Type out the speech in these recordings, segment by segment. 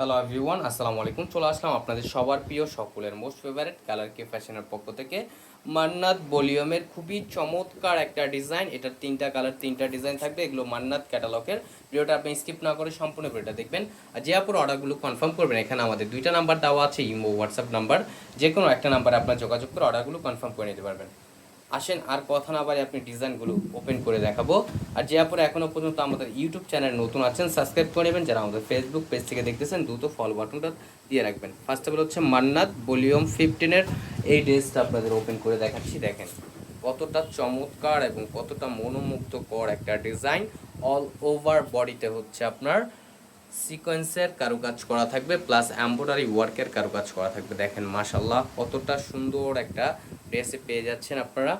Hello everyone আসসালামু আলাইকুম চলে আসলাম আপনাদের সবার প্রিয় সকলের মোস্ট ফেভারিট কালার কে ফ্যাশনের পক্ষ থেকে। মান্নাত ভলিউমের খুবই চমৎকার একটা ডিজাইন এটার তিনটা কালার তিনটা ডিজাইন থাকবে। এগুলো মান্নাত ক্যাটালগের ভিডিওটা আপনি স্কিপ না করে সম্পূর্ণ ভিডিওটা দেখবেন। আর যে আপুর অর্ডারগুলো কনফার্ম করবেন, এখানে আমাদের দুইটা নাম্বার দেওয়া আছে, ইমো হোয়াটসঅ্যাপ নাম্বার যে কোনো একটা নাম্বারে আপনার যোগাযোগ করে অর্ডারগুলো কনফার্ম করে নিতে পারবেন। আসেন, আর কথা না বারে আপনি ডিজাইনগুলো ওপেন করে দেখাবো। আর যে আপনারা এখনও পর্যন্ত আমাদের ইউটিউব চ্যানেল নতুন আছেন সাবস্ক্রাইব করে নেবেন। যারা আমাদের ফেসবুক পেজ থেকে দেখতেছেন, দ্রুত ফলো বাটনটা দিয়ে রাখবেন। ফার্স্ট অফ অল হচ্ছে মান্নাত ভলিউম ফিফটিনের এই ড্রেসটা আপনাদের ওপেন করে দেখাচ্ছি। দেখেন, কতটা চমৎকার এবং কতটা মনোমুগ্ধকর একটা ডিজাইন অল ওভার বডিতে হচ্ছে আপনার। সিকোয়েন্সের কারুকাজ করা থাকবে প্লাস এম্ব্রয়ডারি ওয়ার্কের কারুকাজ করা থাকবে। দেখেন মাশাল্লাহ কতটা সুন্দর একটা ড্রেসে পেয়ে যাচ্ছেন আপনারা।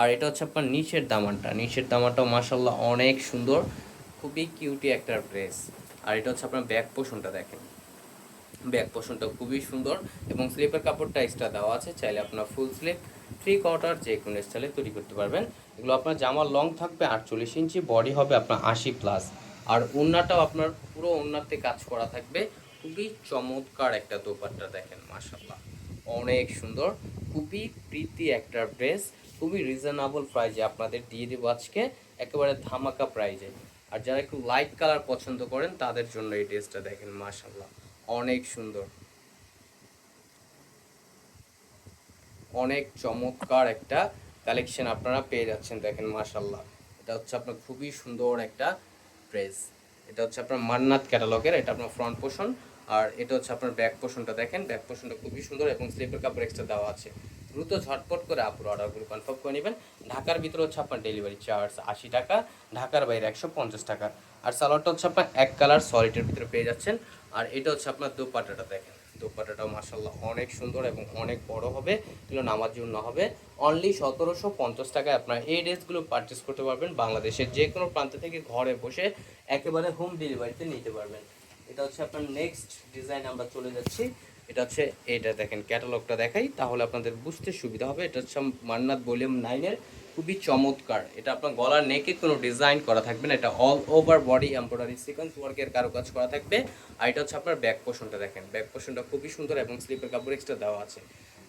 আর এটা হচ্ছে আপনার নিচের দামানটা। নিচের দামানটাও মাশাল্লাহ অনেক সুন্দর, খুবই কিউটি একটা ড্রেস আর এটা হচ্ছে আপনার ব্যাক পোষণটা দেখেন। ব্যাক পোষণটা খুবই সুন্দর এবং স্লিপের কাপড়টা এক্সট্রা দেওয়া আছে। চাইলে আপনার ফুল স্লিপ থ্রি কোয়ার্টার যে কোনো স্টাইলে তৈরি করতে পারবেন। এগুলো আপনার জামার লং থাকবে আটচল্লিশ ইঞ্চি বডি হবে আপনার আশি প্লাস আর ওড়নাটাও আপনার পুরো ওড়নাতে কাজ করা থাকবে। খুবই চমৎকার একটা দোপাট্টা দেখেন মাশাল্লাহ অনেক সুন্দর, খুবই প্রীতি একটা ড্রেস, খুবই রিজনেবল প্রাইজে আপনাদের দিয়ে দেবো আজকে, একেবারে ধামাকা প্রাইজে আর যারা একটু লাইট কালার পছন্দ করেন, তাদের জন্য এই ড্রেসটা দেখেন মাশাল্লাহ অনেক সুন্দর। অনেক চমৎকার একটা কালেকশন আপনারা পেয়ে যাচ্ছেন, দেখেন মাশাল্লাহ এটা হচ্ছে আপনার খুবই সুন্দর একটা ড্রেস এটা হচ্ছে আপনার মান্নাত ক্যাটালগের এটা আপনার ফ্রন্ট পোর্শন আর এটা হচ্ছে আপনার ব্যাক পোর্শনটা দেখেন। ব্যাক পোর্শনটা খুবই সুন্দর এবং স্লিপের কাপড় এক্সট্রা দেওয়া আছে। দ্রুত ঝটপট করে আপুর অর্ডারগুলো কনফার্ম করে নেবেন। ঢাকার ভিতরে হচ্ছে আপনার ডেলিভারি চার্জ আশি টাকা, ঢাকার বাইরে একশো পঞ্চাশ টাকা। আর সালোয়ারটা হচ্ছে আপনার এক কালার সলিটের ভিতরে পেয়ে যাচ্ছেন। আর এটা হচ্ছে আপনার দুপাটাটা দেখেন। দোপাট্টাটাও মাসাল্লাহ অনেক সুন্দর এবং অনেক বড় হবে, এগুলো নামার জন্য হবে। অনলি সতেরোশো পঞ্চাশ টাকায় আপনারা এই ড্রেসগুলো পারচেস করতে পারবেন, বাংলাদেশের যে কোনো প্রান্ত থেকে ঘরে বসে একেবারে হোম ডেলিভারিতে নিতে পারবেন। এটা হচ্ছে আপনার নেক্সট ডিজাইন আমরা চলে যাচ্ছি। এটা হচ্ছে, এটা দেখেন ক্যাটালগটা দেখাই, তাহলে আপনাদের বুঝতে সুবিধা হবে। এটা হচ্ছে মান্নাত ভলিউম নাইনের খুবই চমৎকার। এটা আপনার গলার নেকে কোনো ডিজাইন করা থাকবে না, এটা all over body embroidery sequence ওয়ার্কের কারুকাজ করা থাকবে। আর এটা হচ্ছে আপনার ব্যাক পোর্শনটা দেখেন ব্যাক পোর্শনটা খুবই সুন্দর এবং স্লিপের কাপড় এক্সট্রা দেওয়া আছে।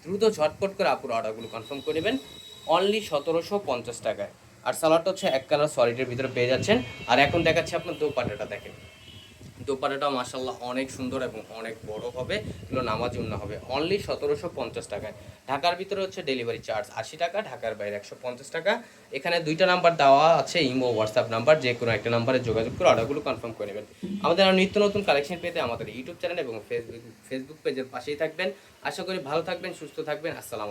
দ্রুত ঝটপট করে আপুর অর্ডারগুলো কনফার্ম করে নেবেন অনলি সতেরোশো পঞ্চাশ টাকায়। আর সালোয়ারটা হচ্ছে এক কালার সলিডের ভিতরে পেয়ে যাচ্ছেন। আর এখন দেখাচ্ছে আপনার দোপাট্টাটা, দেখেন। দোপাটাটাও মাসাল্লাহ অনেক সুন্দর এবং অনেক বড় হবে, এগুলো নামাজ জন্য হবে। অনলি সতেরোশো পঞ্চাশ টাকায়। ঢাকার ভিতরে হচ্ছে ডেলিভারি চার্জ আশি টাকা, ঢাকার বাইরে একশো পঞ্চাশ টাকা। এখানে দুইটা নাম্বার দেওয়া আছে, ইমো হোয়াটসঅ্যাপ নাম্বার যে কোনো একটা নাম্বারে যোগাযোগ করে অর্ডারগুলো কনফার্ম করে নেবেন। আমাদের আর নিত্য নতুন কালেকশন পেতে আমাদের ইউটিউব চ্যানেল এবং ফেসবুক ফেসবুক পেজের পাশেই থাকবেন। আশা করি ভালো থাকবেন, সুস্থ থাকবেন। আসসালাম